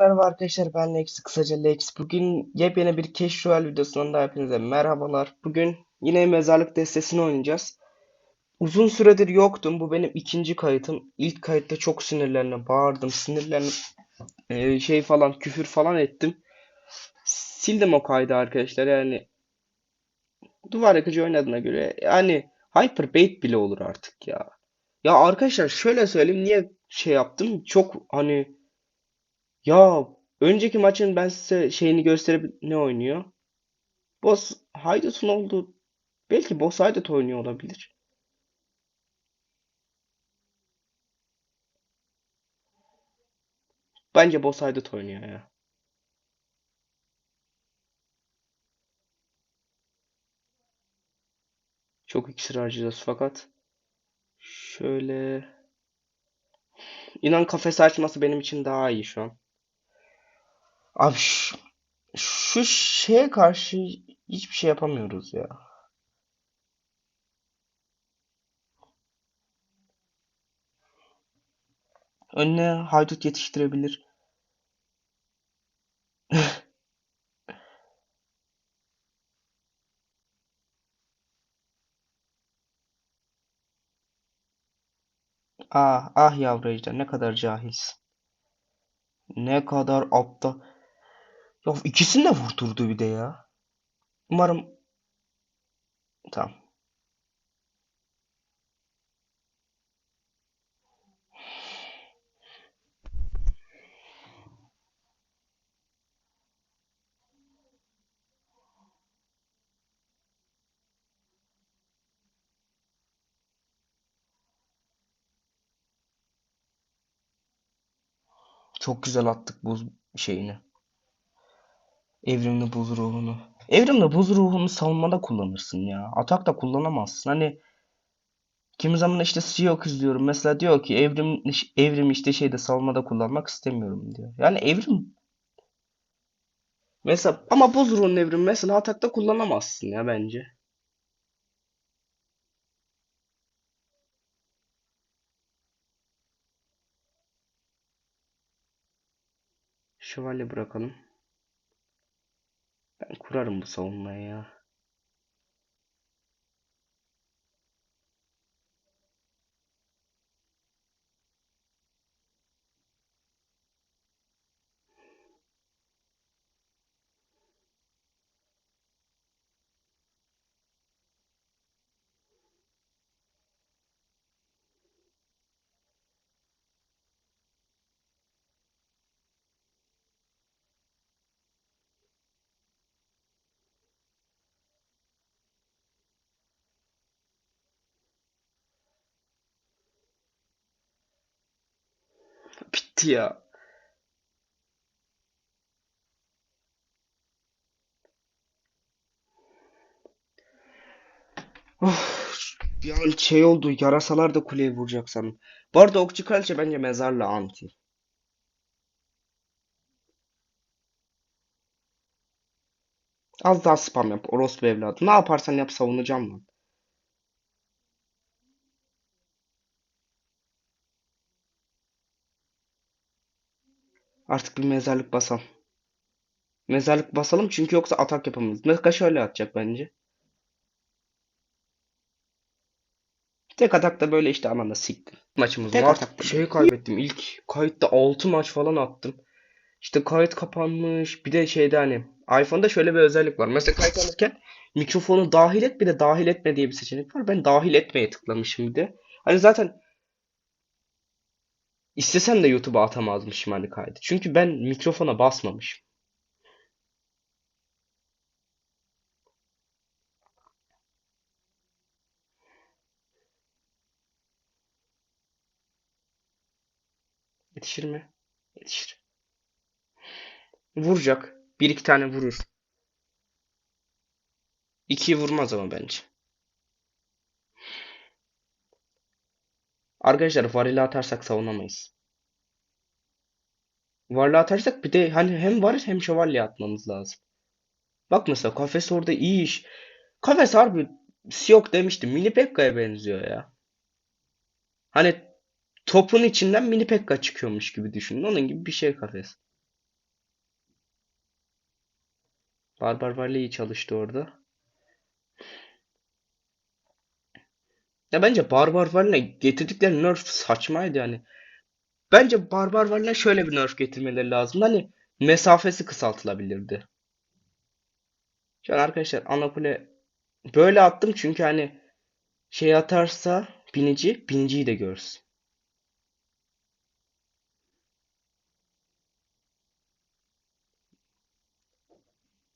Merhaba arkadaşlar ben Lex kısaca Lex. Bugün yepyeni bir Cash videosundan da hepinize merhabalar. Bugün yine mezarlık destesini oynayacağız. Uzun süredir yoktum. Bu benim ikinci kayıtım. İlk kayıtta çok sinirlendim, bağırdım, sinirlendim. Ee, şey falan küfür falan ettim. Sildim o kaydı arkadaşlar yani. Duvar yakıcı oynadığına göre yani Hyper Bait bile olur artık ya. Ya arkadaşlar şöyle söyleyeyim niye şey yaptım? Çok hani ya önceki maçın ben size şeyini gösterip ne oynuyor? Boss Haydut'un olduğu belki Boss Haydut oynuyor olabilir. Bence Boss Haydut oynuyor ya. Çok iksir harcayacağız fakat şöyle inan kafes açması benim için daha iyi şu an. Abi şu, şu şeye karşı hiçbir şey yapamıyoruz ya. Önüne haydut yetiştirebilir. Ah ah yavru ejder ne kadar cahilsin. Ne kadar aptal. Ya ikisini de vurdurdu bir de ya. Umarım tamam. Çok güzel attık buz şeyini. Evrimli buz ruhunu. Evrimli buz ruhunu savunmada kullanırsın ya. Atakta kullanamazsın. Hani kimi zaman işte CEO izliyorum. Mesela diyor ki evrim evrim işte şeyde savunmada kullanmak istemiyorum diyor. Yani evrim mesela ama buz ruhunun evrimi mesela atakta kullanamazsın ya bence. Şövalye bırakalım. Ben kurarım bu savunmayı ya. Bitti ya. Of, bir an şey oldu. Yarasalar da kuleye vuracak sandım. Bu arada Okçu Kraliçe bence mezarla anti. Az daha spam yap orospu evladı. Ne yaparsan yap savunacağım lan. Artık bir mezarlık basalım. Mezarlık basalım çünkü yoksa atak yapamayız. Meka şöyle atacak bence. Tek atakta böyle işte ananı siktim. Maçımız Tek var. atakta Şeyi kaybettim. İlk kayıtta 6 maç falan attım. İşte kayıt kapanmış. Bir de şeyde hani iPhone'da şöyle bir özellik var. Mesela kayıt alırken mikrofonu dahil et bir de dahil etme diye bir seçenek var. Ben dahil etmeye tıklamışım bir de. Hani zaten istesem de YouTube'a atamazmışım hani kaydı. Çünkü ben mikrofona basmamışım. Yetişir mi? Yetişir. Vuracak. Bir iki tane vurur. İkiyi vurmaz ama bence. Arkadaşlar varili atarsak savunamayız. Varlığı atarsak bir de hani hem var hem şövalye atmamız lazım. Bak mesela kafes orada iyi iş. Kafes harbi Siyok demişti. Mini Pekka'ya benziyor ya. Hani topun içinden mini Pekka çıkıyormuş gibi düşünün. Onun gibi bir şey kafes. Barbar Varley iyi çalıştı orada. Ya bence Barbar Varley getirdikleri nerf saçmaydı yani. Bence Barbar Valley'e şöyle bir nerf getirmeleri lazım. Hani mesafesi kısaltılabilirdi. Şu an arkadaşlar Anapole böyle attım çünkü hani şey atarsa binici biniciyi de görsün.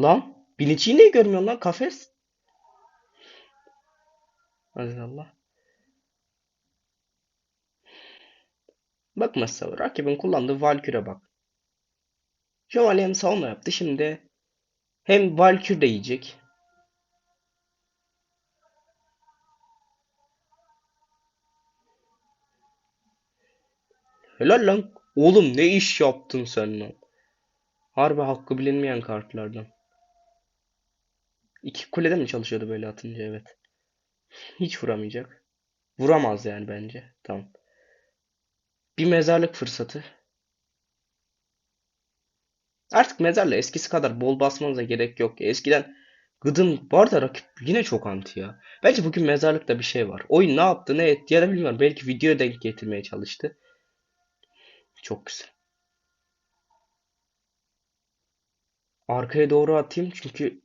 Lan biniciyi niye görmüyorsun lan kafes? Allah Allah. Bak mesela rakibin kullandığı Valkür'e bak. Şövalye hem savunma yaptı. Şimdi hem Valkür de yiyecek. Helal lan. Oğlum ne iş yaptın sen lan? Harbi hakkı bilinmeyen kartlardan. İki kulede mi çalışıyordu böyle atınca evet. Hiç vuramayacak. Vuramaz yani bence. Tamam. Bir mezarlık fırsatı. Artık mezarla eskisi kadar bol basmanıza gerek yok. Eskiden Gıdın bu arada rakip yine çok anti ya. Bence bugün mezarlıkta bir şey var. Oyun ne yaptı ne etti ya da bilmiyorum. Belki videoya denk getirmeye çalıştı. Çok güzel. Arkaya doğru atayım çünkü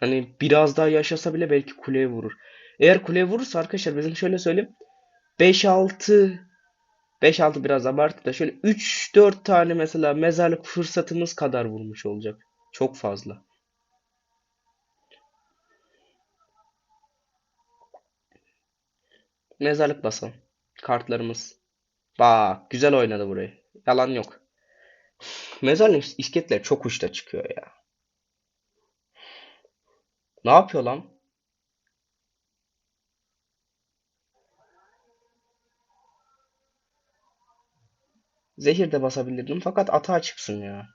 hani biraz daha yaşasa bile belki kuleye vurur. Eğer kuleye vurursa arkadaşlar bizim şöyle söyleyeyim. 5-6 5-6 biraz abartı da şöyle 3-4 tane mesela mezarlık fırsatımız kadar vurmuş olacak. Çok fazla. Mezarlık basalım. Kartlarımız. Bak güzel oynadı burayı. Yalan yok. Mezarlık isketler çok uçta çıkıyor ya. Ne yapıyor lan? Zehir de basabilirdim fakat atağa çıksın ya.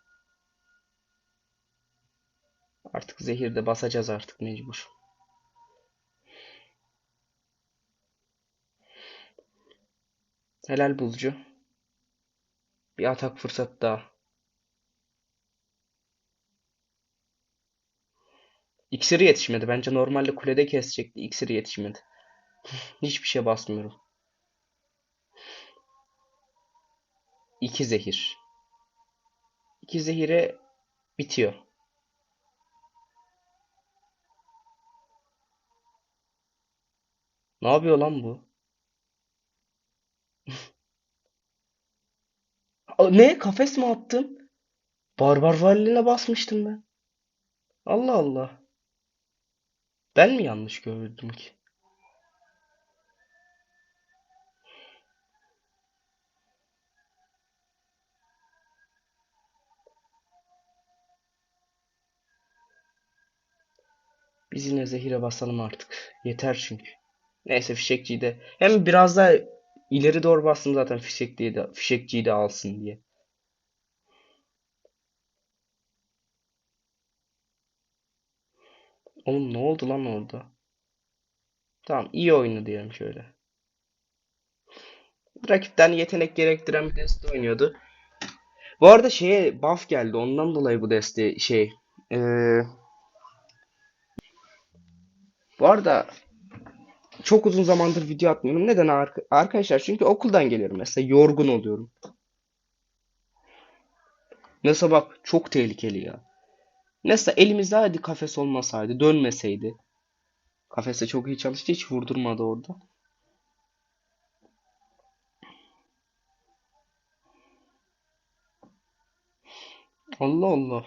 Artık zehir de basacağız artık mecbur. Helal buzcu. Bir atak fırsat daha. İksiri yetişmedi. Bence normalde kulede kesecekti. İksiri yetişmedi. Hiçbir şey basmıyorum. İki zehir. İki zehire bitiyor. Ne yapıyor lan bu? Ne? Kafes mi attım? Barbar Valli'ne basmıştım ben. Allah Allah. Ben mi yanlış gördüm ki? Biz yine zehire basalım artık. Yeter çünkü. Neyse fişekçiyi de. Hem biraz daha ileri doğru bastım zaten fişekçiyi de, fişekçiyi de alsın diye. Oğlum ne oldu lan orada? Tamam iyi oyunu diyelim şöyle. Rakipten yetenek gerektiren bir deste oynuyordu. Bu arada şeye buff geldi. Ondan dolayı bu deste şey. Ee, bu arada çok uzun zamandır video atmıyorum. Neden arka- arkadaşlar? Çünkü okuldan geliyorum mesela. Yorgun oluyorum. Mesela bak çok tehlikeli ya. Mesela elimizde hadi kafes olmasaydı, dönmeseydi. Kafeste çok iyi çalıştı, hiç vurdurmadı orada. Allah Allah.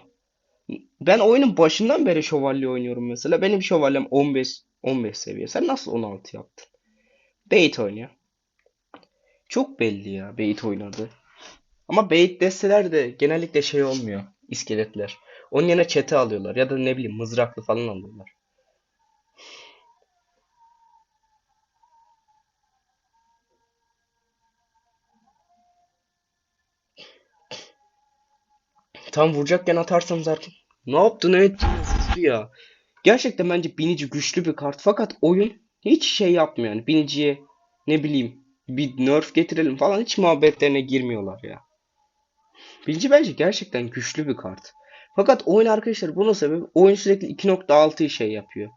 Ben oyunun başından beri şövalye oynuyorum mesela. Benim şövalyem 15 15 seviye. Sen nasıl 16 yaptın? Bait oynuyor. Çok belli ya Bait oynadı. Ama Bait desteler de genellikle şey olmuyor. İskeletler. Onun yerine çete alıyorlar ya da ne bileyim mızraklı falan alıyorlar. Tam vuracakken atarsam zaten. Ne yaptı ne etti ne vurdu ya. Gerçekten bence Binici güçlü bir kart fakat oyun hiç şey yapmıyor yani. Biniciye ne bileyim bir nerf getirelim falan hiç muhabbetlerine girmiyorlar ya. Bilgi bence gerçekten güçlü bir kart. Fakat oyun arkadaşlar bunun sebebi oyun sürekli 2.6'yı şey yapıyor.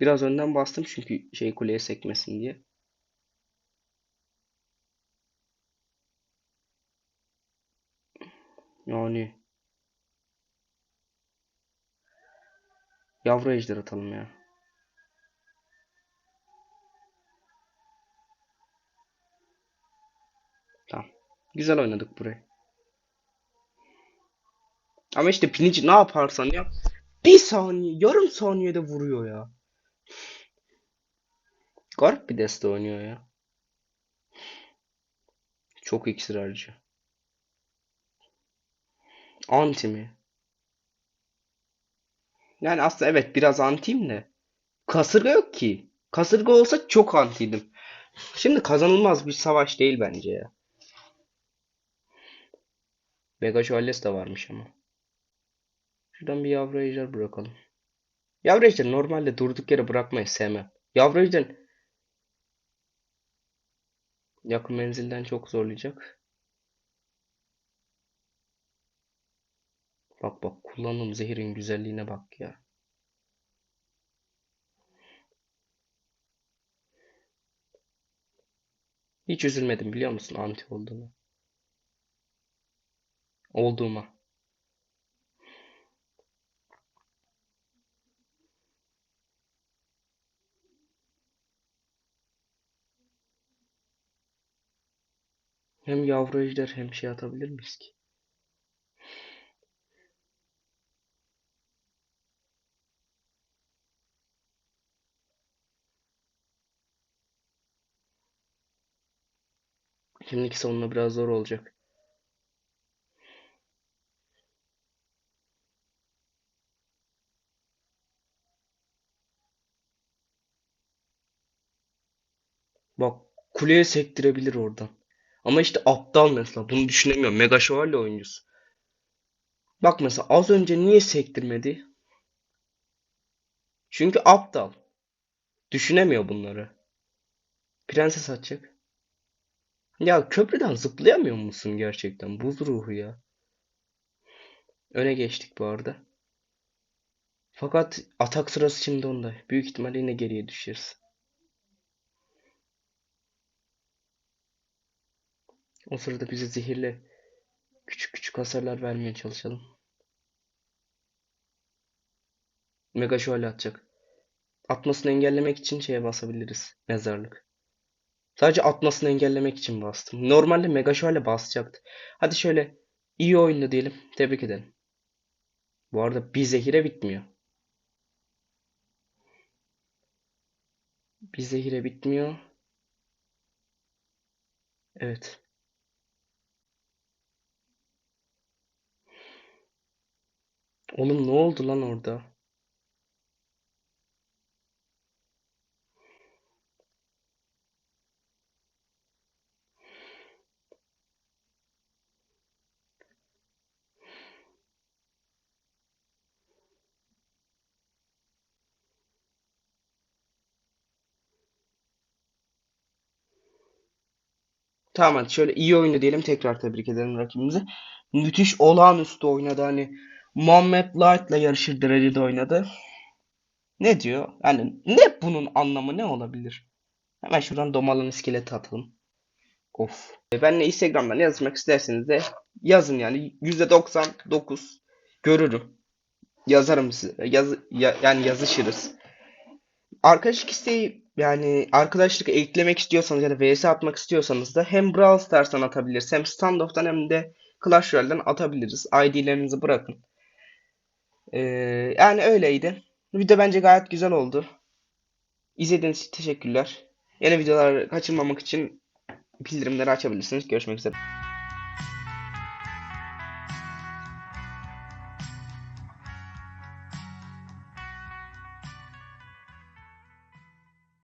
Biraz önden bastım çünkü şey kuleye sekmesin diye. Yani yavru ejder atalım ya. Tamam. Güzel oynadık burayı. Ama işte pinici ne yaparsan yap. Bir saniye, yarım saniyede vuruyor ya. Garip bir deste oynuyor ya. Çok iksir harcı. Anti mi? Yani aslında evet biraz antiyim de. Kasırga yok ki. Kasırga olsa çok antiydim. Şimdi kazanılmaz bir savaş değil bence ya. Vega Şövalye'si de varmış ama. Şuradan bir yavru ejder bırakalım. Yavru ejder normalde durduk yere bırakmayı sevmem. Yavru ejder yakın menzilden çok zorlayacak. Bak bak kullandığım zehirin güzelliğine bak ya. Hiç üzülmedim biliyor musun anti olduğunu. Olduğuma. Hem yavru ejder hem şey atabilir miyiz ki? Şimdiki sonuna biraz zor olacak. Bak kuleye sektirebilir oradan. Ama işte aptal mesela. Bunu düşünemiyorum. Mega Şövalye oyuncusu. Bak mesela az önce niye sektirmedi? Çünkü aptal. Düşünemiyor bunları. Prenses atacak. Ya köprüden zıplayamıyor musun gerçekten? Buz ruhu ya. Öne geçtik bu arada. Fakat atak sırası şimdi onda. Büyük ihtimalle yine geriye düşeriz. O sırada bize zehirle küçük küçük hasarlar vermeye çalışalım. Mega şövalye atacak. Atmasını engellemek için şeye basabiliriz. Mezarlık. Sadece atmasını engellemek için bastım. Normalde mega şövalye basacaktı. Hadi şöyle iyi oyundu diyelim. Tebrik edelim. Bu arada bir zehire bitmiyor. Bir zehire bitmiyor. Evet. Oğlum ne oldu lan orada? Tamam hadi şöyle iyi oyunu diyelim. Tekrar tebrik edelim rakibimizi. Müthiş olağanüstü oynadı. Hani Muhammed Light'la yarışır derecede oynadı. Ne diyor? Yani ne bunun anlamı ne olabilir? Hemen şuradan domalan iskeleti atalım. Of. Benle Instagram'dan yazmak isterseniz de yazın yani. %99 görürüm. Yazarım size. Yaz, ya- yani yazışırız. Arkadaşlık isteği yani arkadaşlık eklemek istiyorsanız ya da vs atmak istiyorsanız da hem Brawl Stars'tan atabiliriz hem Standoff'tan hem de Clash Royale'den atabiliriz. ID'lerinizi bırakın. Ee, yani öyleydi. Video bence gayet güzel oldu. İzlediğiniz için teşekkürler. Yeni videolar kaçırmamak için bildirimleri açabilirsiniz. Görüşmek üzere.